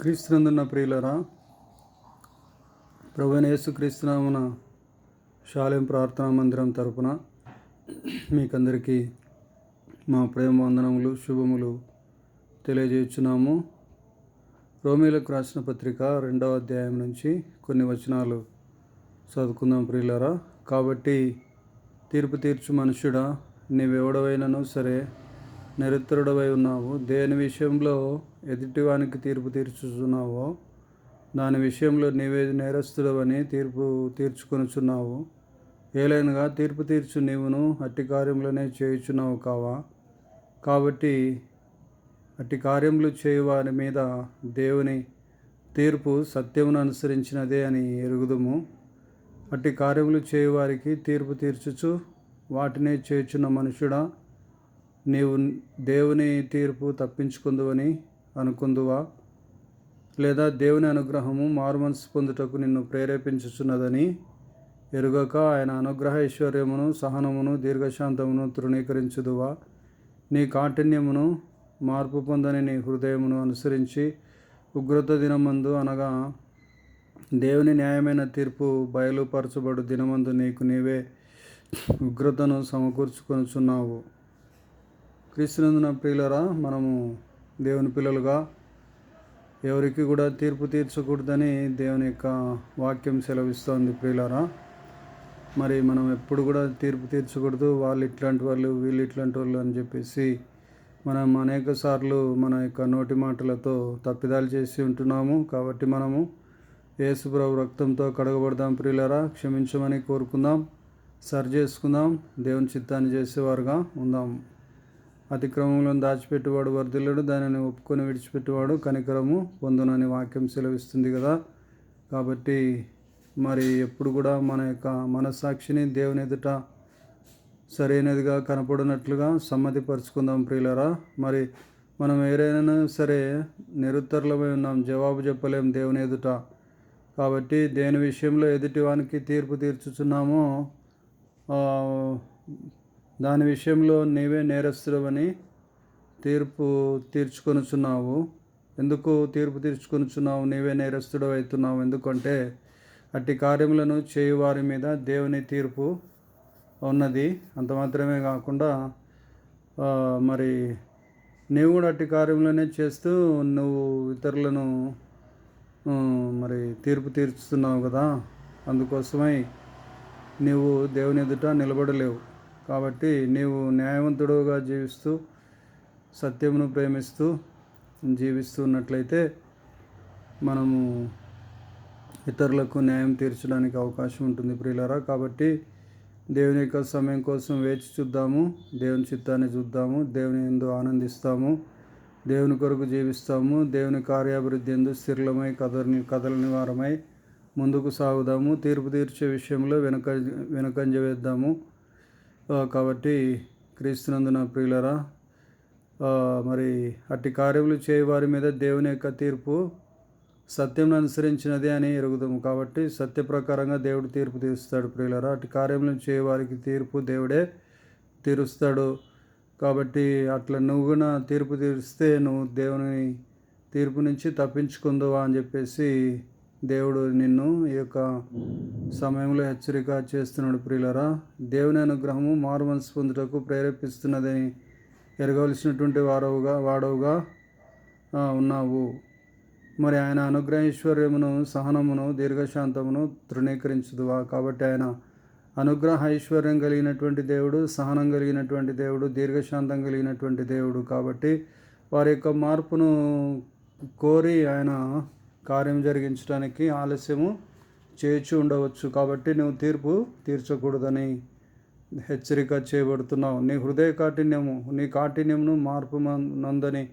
క్రీస్తునందున్న ప్రియులరా ప్రభుని యేసు క్రీస్తునామున శాలెం ప్రార్థనా మందిరం తరపున మీకందరికీ మా ప్రేమ వందనములు శుభములు తెలియజేస్తున్నాము రోమిలకు రాసిన పత్రిక రెండవ అధ్యాయం నుంచి కొన్ని వచనాలు చదువుకుందాం ప్రియులరా. కాబట్టి తీర్పు తీర్చు మనుషుడా నీవెవడవైనను సరే నిరుత్తరుడవై ఉన్నావు. దేని విషయంలో ఎదుటివానికి తీర్పు తీర్చుచున్నావో దాని విషయంలో నీవే నేరస్తుడవని తీర్పు తీర్చుకొనుచున్నావు. ఏలైనగా తీర్పు తీర్చు నీవును అట్టి కార్యములనే చేయుచున్నావు కావా? కాబట్టి అట్టి కార్యములు చేయువారి మీద దేవుని తీర్పు సత్యమును అనుసరించినదే అని ఎరుగుదుము. అట్టి కార్యములు చేయువారికి తీర్పు తీర్చుచు వాటినే చేయుచున్న మనుషుడా నీవు దేవుని తీర్పు తప్పించుకుందువని అనుకుందువా? లేదా దేవుని అనుగ్రహము మారుమనసు పొందుటకు నిన్ను ప్రేరేపించుచున్నదని? ఎరుగక ఆయన అనుగ్రహ ఐశ్వర్యమును సహనమును దీర్ఘశాంతమును తృణీకరించుదువా? నీ కాఠిన్యమును మార్పు పొందని నీ హృదయమును అనుసరించి ఉగ్రత దినమందు అనగా దేవుని న్యాయమైన తీర్పు బయలుపరచబడు దినమందు నీకు నీవే ఉగ్రతను సమకూర్చుకొనుచున్నావు. క్రీస్తునందున ప్రియులరా మనము దేవుని పిల్లలుగా ఎవరికి కూడా తీర్పు తీర్చకూడదని దేవుని యొక్క వాక్యం సెలవిస్తోంది ప్రియులరా. మరి మనం ఎప్పుడు కూడా తీర్పు తీర్చకూడదు వాళ్ళు ఇట్లాంటి వాళ్ళు వీళ్ళు ఇట్లాంటి వాళ్ళు అని చెప్పేసి మనం అనేక సార్లు మన యొక్క నోటి మాటలతో తప్పిదాలు చేసి ఉంటున్నాము. కాబట్టి మనము యేసుప్రభు రక్తంతో కడగబడదాం ప్రియులరా. క్షమించమని కోరుకుందాం సరి చేసుకుందాం దేవుని చిత్తాన్ని చేసేవారుగా ఉందాం. అతిక్రమంలో దాచిపెట్టువాడు వర్ధిల్లడు దానిని ఒప్పుకొని విడిచిపెట్టువాడు కనికరము పొందునని వాక్యం సెలవిస్తుంది కదా. కాబట్టి మరి ఎప్పుడు కూడా మన యొక్క మనస్సాక్షిని దేవుని ఎదుట సరైనదిగా కనపడినట్లుగా సమ్మతిపరుచుకుందాం ప్రియులరా. మరి మనం ఏదైనా సరే నిరుత్తరులమై ఉన్నాం జవాబు చెప్పలేం దేవుని ఎదుట. కాబట్టి దేని విషయంలో ఎదుటివానికి తీర్పు తీర్చుచున్నామో దాని విషయంలో నీవే నేరస్తుడవని తీర్పు తీర్చుకొనుచున్నావు. ఎందుకు తీర్పు తీర్చుకొనుచున్నావు? నీవే నేరస్తుడు అవుతున్నావు ఎందుకంటే అట్టి కార్యములను చేయువారి మీద దేవుని తీర్పు ఉన్నది. అంత మాత్రమే కాకుండా మరి నీవు కూడా అట్టి కార్యములనే చేస్తూ నువ్వు ఇతరులను మరి తీర్పు తీర్చుతున్నావు కదా. అందుకోసమై నీవు దేవుని ఎదుట నిలబడలేవు. కాబట్టి నీవు న్యాయవంతుడుగా జీవిస్తూ సత్యమును ప్రేమిస్తూ జీవిస్తున్నట్లయితే మనము ఇతరులకు న్యాయం తీర్చడానికి అవకాశం ఉంటుంది ప్రియులరా. కాబట్టి దేవుని యొక్క సమయం కోసం వేచి చూద్దాము దేవుని చిత్తాన్ని చూద్దాము దేవుని ఎందు ఆనందిస్తాము దేవుని కొరకు జీవిస్తాము దేవుని కార్యాభివృద్ధి ఎందు స్థిరలమై కదలని కదలని వారమై ముందుకు సాగుదాము. తీర్పు తీర్చే విషయంలో వెనక వెనకంజ వేద్దాము. కాబట్టి క్రీస్తునందున ప్రియులరా మరి అట్టి కార్యములు చేయవారి మీద దేవుని యొక్క తీర్పు సత్యం అనుసరించినదే అని ఎరుగుదాము. కాబట్టి సత్య ప్రకారంగా దేవుడు తీర్పు తీరుస్తాడు ప్రియులరా. అటు కార్యములను చేయవారికి తీర్పు దేవుడే తీరుస్తాడు. కాబట్టి అట్లా నువ్వు కూడా తీర్పు తీరిస్తే నువ్వు దేవుని తీర్పు నుంచి తప్పించుకుందువా అని చెప్పేసి దేవుడు నిన్ను ఈ యొక్క సమయంలో హెచ్చరిక చేస్తున్నాడు ప్రియులరా. దేవుని అనుగ్రహము మారు మనసు పొందుటకు ప్రేరేపిస్తున్నదని ఎరగవలసినటువంటి వారవుగా వాడవుగా ఉన్నావు. మరి ఆయన అనుగ్రహైశ్వర్యమును సహనమును దీర్ఘశాంతమును తృణీకరించుదువా. కాబట్టి ఆయన అనుగ్రహ ఐశ్వర్యం కలిగినటువంటి దేవుడు సహనం కలిగినటువంటి దేవుడు దీర్ఘశాంతం కలిగినటువంటి దేవుడు. కాబట్టి వారి యొక్క మార్పును కోరి ఆయన కార్యం జరిగించడానికి ఆలస్యము చేర్చి ఉండవచ్చు. కాబట్టి నువ్వు తీర్పు తీర్చకూడదని హెచ్చరిక చేయబడుతున్నావు. నీ హృదయ కాఠిన్యము నీ కాఠిన్యమును మార్పు నందని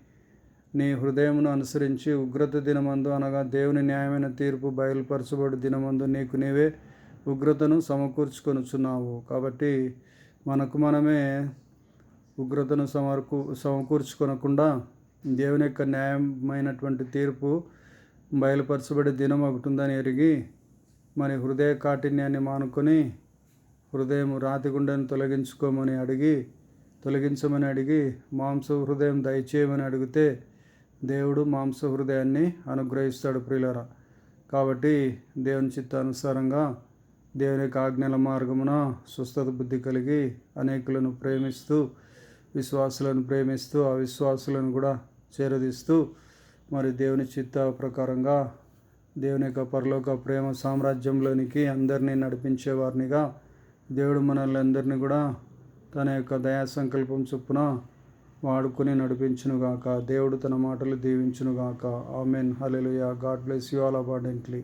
నీ హృదయమును అనుసరించి ఉగ్రత దినమందు అనగా దేవుని న్యాయమైన తీర్పు బయలుపరచబడి దినమందు నీకు నీవే ఉగ్రతను సమకూర్చుకొనుచున్నావు. కాబట్టి మనకు మనమే ఉగ్రతను సమర్కు సమకూర్చుకొనకుండా దేవుని యొక్క న్యాయమైనటువంటి తీర్పు బయలుపరచబడే దినం ఒకటి ఉందని ఎరిగి మరి హృదయ కాఠిన్యాన్ని మానుకొని హృదయం రాతి గుండెను తొలగించుకోమని అడిగి తొలగించమని అడిగి మాంస హృదయం దయచేయమని అడిగితే దేవుడు మాంస హృదయాన్ని అనుగ్రహిస్తాడు ప్రియులరా. కాబట్టి దేవుని చిత్తానుసారంగా దేవుని యొక్క ఆజ్ఞల మార్గమున స్వస్థత బుద్ధి కలిగి అనేకులను ప్రేమిస్తూ విశ్వాసులను ప్రేమిస్తూ అవిశ్వాసులను కూడా చేరదీస్తూ మరి దేవుని చిత్త ప్రకారంగా దేవుని యొక్క పరలోక ప్రేమ సామ్రాజ్యంలోనికి అందరినీ నడిపించేవారినిగా దేవుడు మనల్ని అందరినీ కూడా తన యొక్క దయా సంకల్పం చొప్పున వాడుకొని నడిపించునుగాక. దేవుడు తన మాటలు దీవించునుగాక. Amen. Hallelujah God bless you all abundantly